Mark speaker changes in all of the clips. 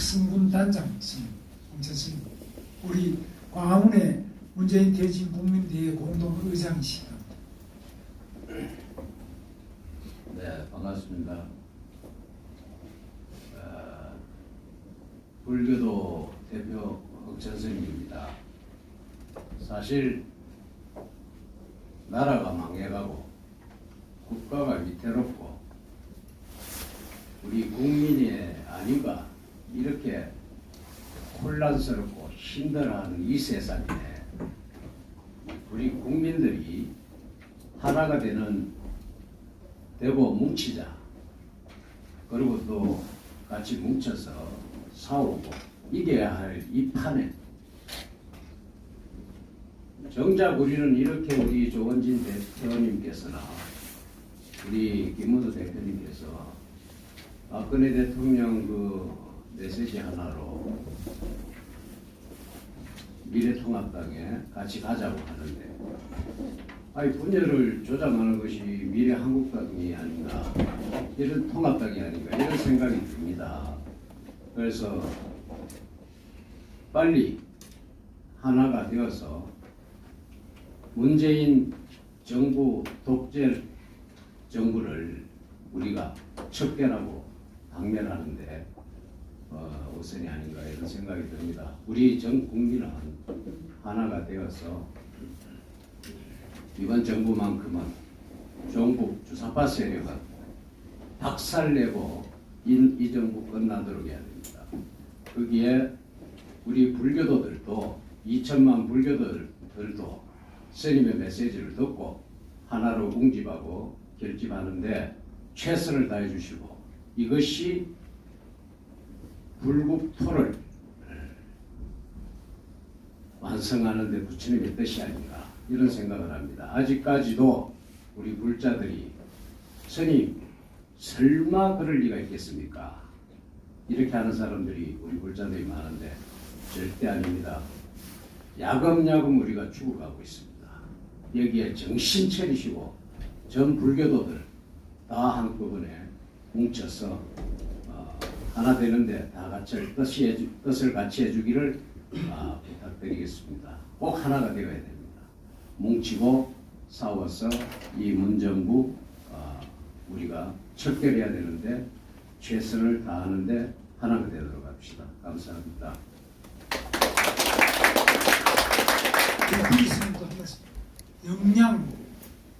Speaker 1: 승군 단장이십니다. 홍철승 우리 광화문의 문재인 대진 국민대회 공동 의장이십니다.
Speaker 2: 네, 반갑습니다. 어, 불교도 대표 흑천스님입니다. 사실 나라가 망해가고 국가가 위태롭고 우리 국민이 아닌가 이렇게 혼란스럽고 힘들어하는 이 세상에 우리 국민들이 하나가 되는 되고 뭉치자. 그리고 또 같이 뭉쳐서 싸우고 이겨야 할 이 판에 정작 우리는 이렇게 우리 조원진 대표님께서나 우리 김문수 대표님께서 박근혜 대통령 그 메시지 하나로 미래통합당에 같이 가자고 하는데 아니 분열을 조장하는 것이 미래 한국당이 아닌가 이런 통합당이 아닌가 이런 생각이 듭니다. 그래서 빨리 하나가 되어서 문재인 정부 독재 정부를 우리가 척결하고 당면하는데 어, 우선이 아닌가 이런 생각이 듭니다. 우리 전 국민은 하나가 되어서 이번 정부만큼은 종북 주사파 세력은 박살내고 이, 이 정부 끝나도록 해야 됩니다. 거기에 우리 불교도들도 2천만 불교도들도 스님의 메시지를 듣고 하나로 뭉집하고 결집하는데 최선을 다해 주시고 이것이 불국토를 완성하는 데 부처님의 뜻이 아닌가 이런 생각을 합니다. 아직까지도 우리 불자들이 스님 설마 그럴 리가 있겠습니까? 이렇게 하는 사람들이 우리 불자들이 많은데 절대 아닙니다. 야금야금 우리가 죽어가고 있습니다. 여기에 정신 차리시고 전 불교도들 다 한꺼번에 뭉쳐서 어, 하나 되는데 다 같이 뜻이 해주, 뜻을 같이 해주기를 아, 부탁드리겠습니다. 꼭 하나가 되어야 됩니다. 뭉치고 싸워서 이 문정부 어, 우리가 척결해야 되는데 최선을 다하는데 하나가 되도록 합시다. 감사합니다.
Speaker 1: 하겠습니다. 영양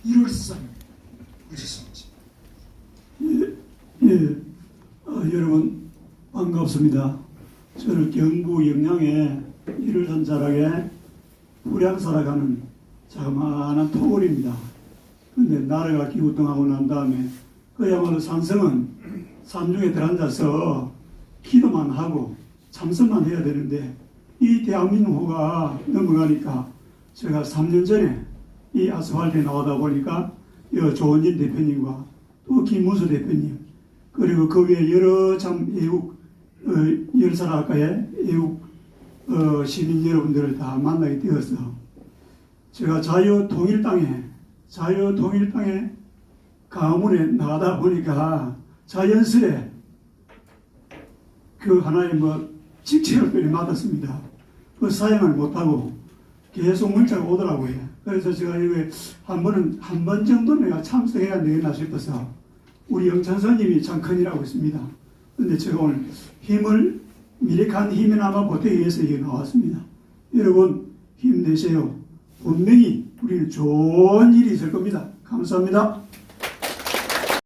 Speaker 1: 일월성 우지성지
Speaker 3: 예, 어, 여러분 반갑습니다. 저는 경부 영양의 일을 자락에 불양 살아가는 자그마한 토굴입니다. 근데 나라가 기우뚱하고 난 다음에 그야말로 산성은 산중에 들어앉아서 기도만 하고 참선만 해야 되는데 이 대한민국가 넘어가니까 제가 3년 전에 이 아스팔트에 나오다 보니까 여 조원진 대표님과 또 김문수 대표님 그리고 그 외에 여러 참 애국 어, 열사학과의 애국 어, 시민 여러분들을 다 만나게 되어서 제가 자유통일당에 자유통일당에 가문에 나가다 보니까 자연스레 그 하나의 뭐 직책을 맡았습니다. 그 사용을 못하고 계속 문자가 오더라고요. 그래서 제가 이거 한 번은 한 번 정도 내가 참석해야 되겠나 싶어서 우리 영찬선님이 참 큰일 하고 있습니다. 근데 제가 오늘 힘을 미력한 힘이나마 보태기 위해서 여기 나왔습니다. 여러분 힘내세요. 분명히 우리는 좋은 일이 있을 겁니다. 감사합니다.